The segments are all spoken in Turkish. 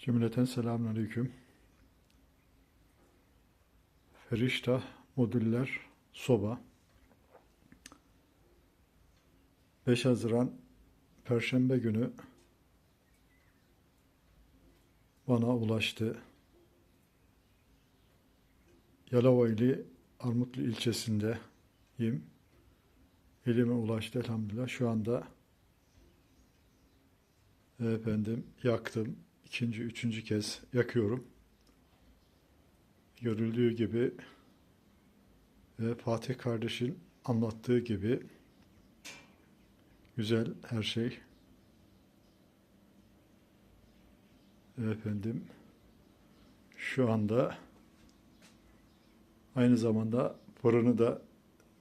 Cümleten selamünaleyküm. Feriştah modüller soba. 5 Haziran Perşembe günü bana ulaştı. Yalova ili Armutlu ilçesindeyim. Elime ulaştı elhamdülillah. Şu anda efendim yaktım. İkinci, üçüncü kez yakıyorum. Görüldüğü gibi ve Fatih kardeşin anlattığı gibi güzel her şey. Efendim şu anda aynı zamanda fırını da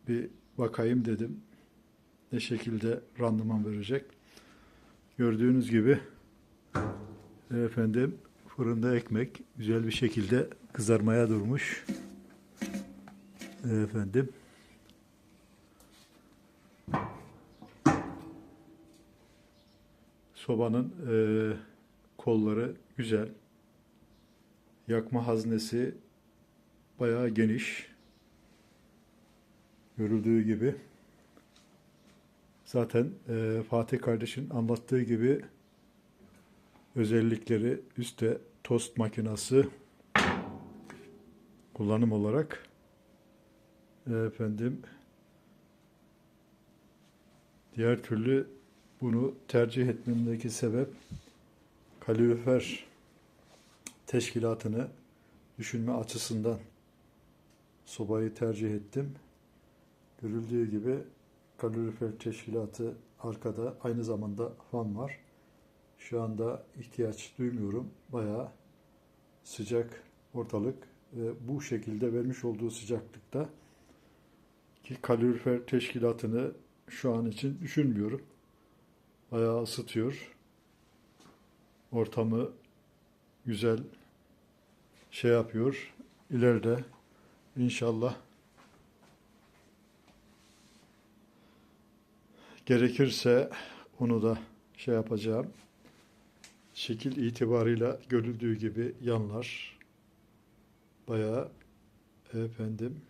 bir bakayım dedim. Ne şekilde randıman verecek. Gördüğünüz gibi efendim fırında ekmek güzel bir şekilde kızarmaya durmuş. Efendim sobanın eee, kolları güzel. Yakma haznesi bayağı geniş. Görüldüğü gibi. Zaten eee, Fatih kardeşin anlattığı gibi özellikleri üstte tost makinası kullanım olarak efendim diğer türlü bunu tercih etmemdeki sebep kalorifer teşkilatını düşünme açısından sobayı tercih ettim. Görüldüğü gibi kalorifer teşkilatı arkada aynı zamanda fan var. Şu anda ihtiyaç duymuyorum. Bayağı sıcak ortalık ve bu şekilde vermiş olduğu sıcaklıkta ki kalorifer teşkilatını şu an için düşünmüyorum. Bayağı ısıtıyor. Ortamı güzel şey yapıyor. İleride inşallah gerekirse onu da şey yapacağım. Şekil itibarıyla görüldüğü gibi yanlar bayağı efendim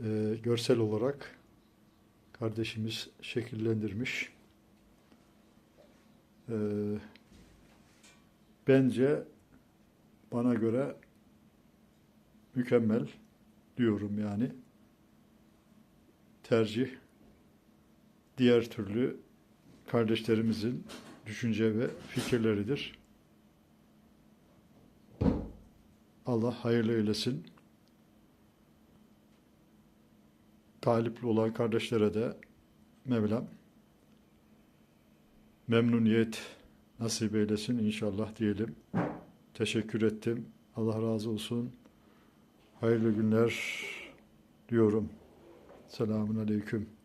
e, görsel olarak kardeşimiz şekillendirmiş. E, bence bana göre mükemmel diyorum yani. Tercih diğer türlü kardeşlerimizin düşünce ve fikirleridir. Allah hayırlı eylesin. Talipli olan kardeşlere de Mevlam memnuniyet nasip eylesin inşallah diyelim. Teşekkür ettim. Allah razı olsun. Hayırlı günler diyorum. Selamun Aleyküm.